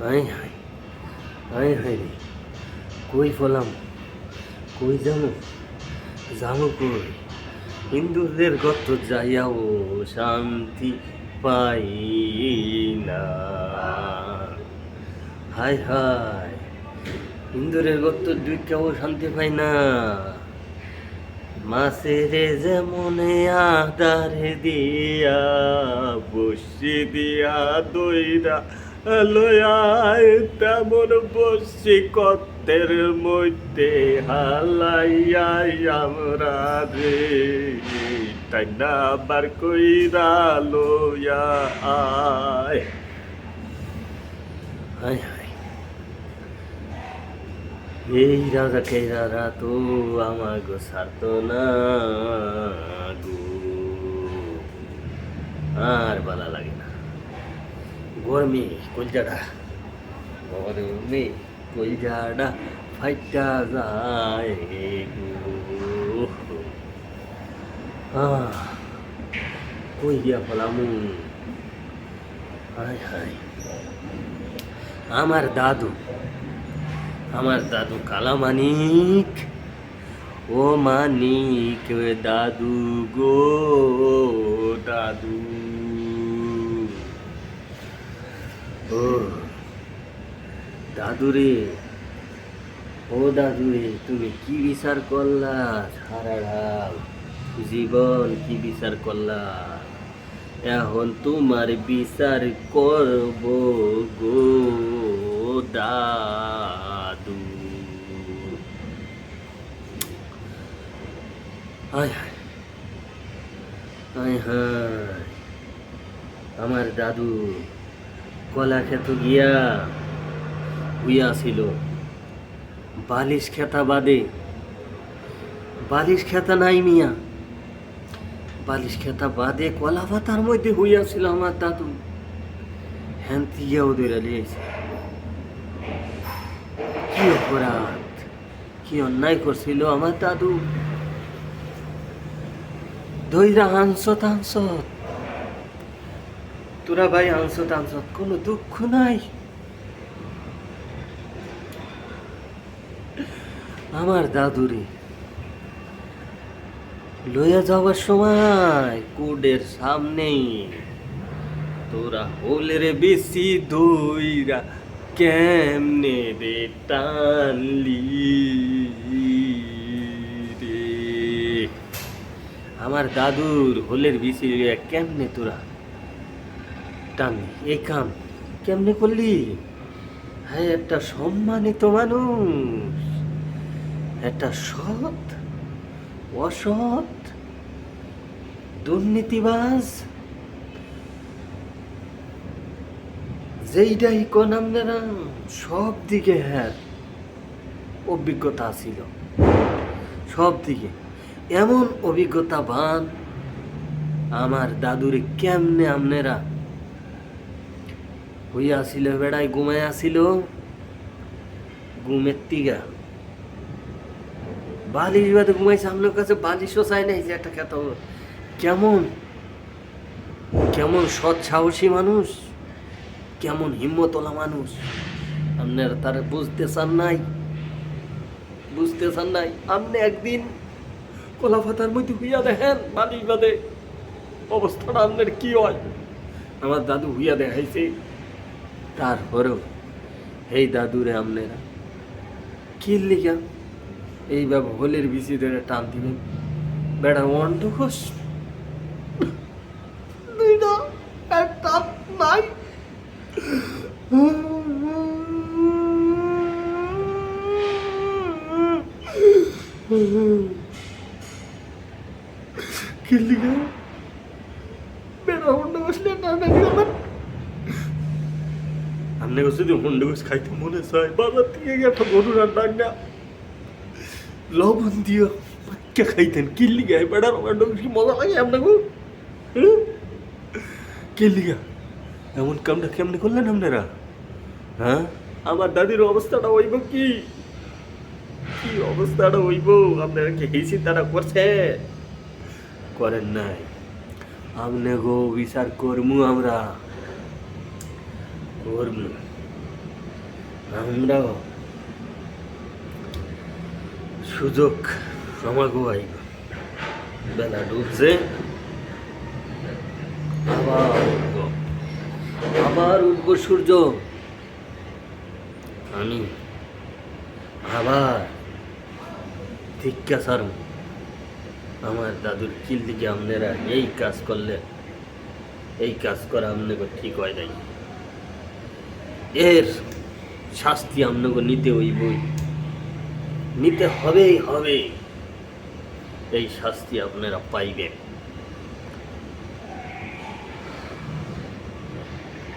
High high high high রে কই ফলাম কই যামু যামু কই হিন্দুদের গত যাইয়াও শান্তি পাই না হাই হাই হিন্দুরের গত দুই কেউ শান্তি পাই না মাসের যেমনে আদারে দিয়া বসি দিয়া দইরা লয়ায় তেমন বসি কত্তের মধ্যে হালাইয়াই আমরা রে। তাই না বার কইরা লয়া আয়। হায় হায়। এই রাজা কে রাজা তো আমার গো সারত না গো। আর ভালো লাগে না। গরমে কলজাটা। গরমে কলজাটা ফাইটা যায়। কই দিয়া ফলামু? হায় হায়। আমার দাদু আমার দাদু কালা মানিক। ও মানিক দাদু গো, দাদু ও দাদু রে ও দাদু রে তুমি কি বিচার করলা? সারা জীবন কি বিচার করলা? এখন তোমার বিচার করব গো দাদু। আমার দাদু, কলা খেত গিয়া হইয়া ছিল বালিশ খেতা বাদে, বালিশ খেতা নাই মিয়া। বালিশ খেতা বাদে কলা পাতার মধ্যে হইয়াছিল আমার দাদু। হ্যান তিয়াও দৌড়া লিয়েছে কি অপরাধ, কি অন্যায় করছিল আমার দাদু। দইরা হাংসত হাংসত তোরা ভাই হাংসত হাংসত কোনো দুঃখ নাই। আমার দাদুরে। লইয়া যাওয়ার সময় কোডের সামনেই তোরা হোলের বেশি দইরা কেমনে রে টানলি রে? আমার দাদুর হোলের বেশি কেমনে তোরা টানলি? এই কাম কেমনে করলি? হ্যাঁ একটা সম্মানিত মানুষ। একটা সৎ, অসৎ, দুর্নীতিবাজ, যেইটাই কোন আপনারা সব দিকে হ্যাঁ অভিজ্ঞতা ছিল। সব দিকে এমন অভিজ্ঞতাবান আমার দাদুরে কেমনে আপনারা হইয়াছিল, বেড়ায় ঘুমাইয়াছিল, ঘুমের তিগা বালিশ বাদে ঘুমাইছে, আপনার কাছে বালিশও চাই নাই যে একটা খেতে কেমন? কেমন সৎ সাহসী মানুষ? কেমন হিম্মতলা মানুষ? আপনার তার বুঝতে চান নাই? বুঝতে চান নাই? আপনি একদিন কলা পাতার মধ্যে হইয়া দেখেন বালিশ বাদে অবস্থাটা আপনার কি হয়? আমার দাদু হইয়া দেখাইছে। তারপরেও এই দাদুরে আপনারা কি লিখা এইভাবে হোলের বিচি ধরে টান দিবেন। বেড়া ওয়ান্টু খুশ দুইটা একটা নাই। কি লিখা? বেড়া ওয়ান্টু খুশলে টান দিবেন আপনি যদি হুন্ডে ঘুষ খাইতে মনে চায়। বাজার থেকে গিয়ে একটা গরুর আর ডাক না লবণ দিও কে খাইতেন কিল্লি গায়ে বেড়ার ওখানে কি মজা লাগে আপনাকে কিল্লিগা এমন কামটা কেমনি করলেন আপনারা হ্যাঁ আমার দাদির অবস্থাটা হইব কি কি অবস্থাটা হইব আপনারা কি এই চিন্তাটা করছে করেন নাই আপনি গো বিচার করমু আমরা করমু আমরাও সুযোগ আমাকেও আইব বেলা ডুবছে। আবার উঠব। আবার সূর্য। আমি আবার ভিক্ষা সার আমার দাদুর কিল দিকে আপনারা এই কাজ করলে, এই কাজ করা আপনাকে ঠিক হয় নাই। এর শাস্তি আপনাকে নিতে হইবই। নিতে হবেই হবে এই শাস্তি আপনারা পাইবেন।